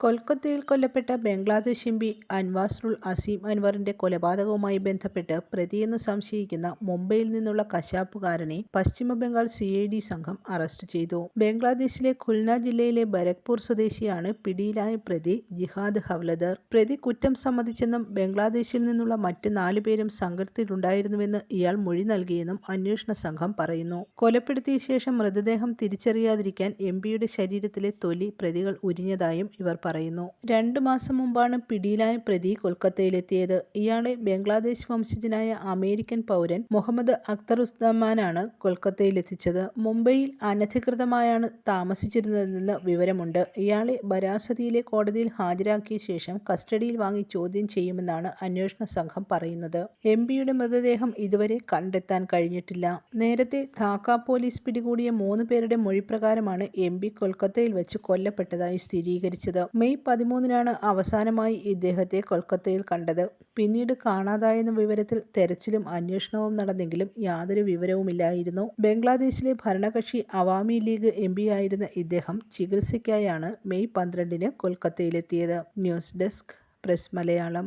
കൊൽക്കത്തയിൽ കൊല്ലപ്പെട്ട Bangladesh M P Anwarul Azim അൻവറിന്റെ കൊലപാതകവുമായി ബന്ധപ്പെട്ട് പ്രതിയെന്ന് സംശയിക്കുന്ന മുംബൈയിൽ നിന്നുള്ള കശാപ്പുകാരനെ പശ്ചിമ ബംഗാൾ ഡി സംഘം അറസ്റ്റ് ചെയ്തു. ബംഗ്ലാദേശിലെ ഖുൽന ജില്ലയിലെ ബരക്പൂർ സ്വദേശിയാണ് പിടിയിലായ പ്രതി ജിഹാദ് ഹവ്ലദർ. പ്രതി കുറ്റം സമ്മതിച്ചെന്നും ബംഗ്ലാദേശിൽ നിന്നുള്ള മറ്റ് നാലു പേരും സംഘത്തിലുണ്ടായിരുന്നുവെന്ന് ഇയാൾ മൊഴി നൽകിയെന്നും അന്വേഷണ സംഘം പറയുന്നു. കൊലപ്പെടുത്തിയ ശേഷം മൃതദേഹം തിരിച്ചറിയാതിരിക്കാൻ എംപിയുടെ ശരീരത്തിലെ തൊലി പ്രതികൾ ഉരിഞ്ഞതായും ഇവർ പറയുന്നു. രണ്ടു മാസം മുമ്പാണ് പിടിയിലായ പ്രതി കൊൽക്കത്തയിലെത്തിയത്. ഇയാളെ ബംഗ്ലാദേശ് വംശജനായ അമേരിക്കൻ പൗരൻ മുഹമ്മദ് അക്തർ ഉസ്താമാനാണ് കൊൽക്കത്തയിലെത്തിച്ചത്. മുംബൈയിൽ അനധികൃതമായാണ് താമസിച്ചിരുന്നതെന്ന് വിവരമുണ്ട്. ഇയാളെ ബരാസതിയിലെ കോടതിയിൽ ഹാജരാക്കിയ ശേഷം കസ്റ്റഡിയിൽ വാങ്ങി ചോദ്യം ചെയ്യുമെന്നാണ് അന്വേഷണ സംഘം പറയുന്നത്. എം പിയുടെ മൃതദേഹം ഇതുവരെ കണ്ടെത്താൻ കഴിഞ്ഞിട്ടില്ല. നേരത്തെ ധാക്ക പോലീസ് പിടികൂടിയ മൂന്ന് പേരുടെ മൊഴിപ്രകാരമാണ് എംപി കൊൽക്കത്തയിൽ വെച്ച് കൊല്ലപ്പെട്ടതായി സ്ഥിരീകരിച്ചത്. മെയ് പതിമൂന്നിനാണ് അവസാനമായി ഇദ്ദേഹത്തെ കൊൽക്കത്തയിൽ കണ്ടത്. പിന്നീട് കാണാതായെന്ന വിവരത്തിൽ തെരച്ചിലും അന്വേഷണവും നടന്നെങ്കിലും യാതൊരു വിവരവുമില്ലായിരുന്നു. ബംഗ്ലാദേശിലെ ഭരണകക്ഷി അവാമി ലീഗ് എം ആയിരുന്ന ഇദ്ദേഹം ചികിത്സയ്ക്കായാണ് മെയ് പന്ത്രണ്ടിന് കൊൽക്കത്തയിലെത്തിയത്. News desk press Malayalam